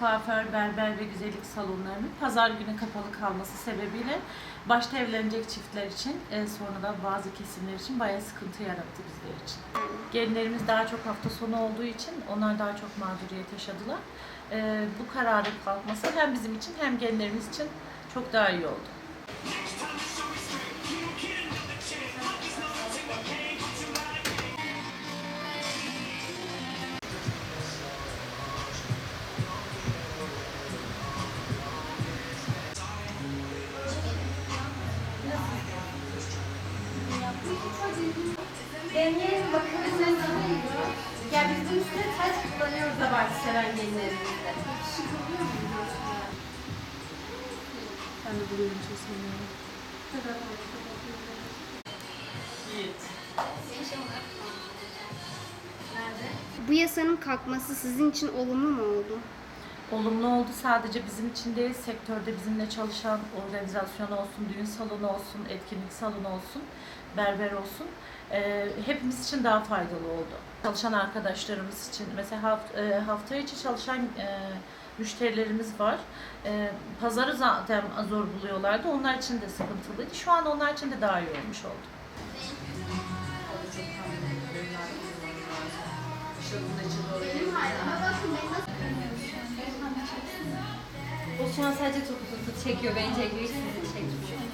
kuaför, berber ve güzellik salonlarının pazar günü kapalı kalması sebebiyle başta evlenecek çiftler için e, sonra da bazı kesimler için bayağı sıkıntı yarattı bizler için. Gelinlerimiz daha çok hafta sonu olduğu için onlar daha çok mağduriyet yaşadılar. E, bu kararın kalkması hem bizim için hem gelinlerimiz için çok daha iyi oldu. Benim bakımı Ya biz bunun üstüne taç kullanıyoruz abartı seven gelinlerimizde. Ben de buluyorum Bu yasanın kalkması sizin için olumlu mu oldu? Olumlu oldu sadece bizim için değil, sektörde bizimle çalışan organizasyon olsun, düğün salonu olsun, etkinlik salonu olsun, berber olsun. Eee, hepimiz için daha faydalı oldu. Çalışan arkadaşlarımız için, mesela haft, eee, hafta içi çalışan eee, müşterilerimiz var. Eee, pazarı zaten zor buluyorlardı, onlar için de sıkıntılıydı. Şu an onlar için de daha iyi olmuş oldu. O şu an sadece topu topu çekiyor, beni çekiyor, hiç sizi çekmiyor.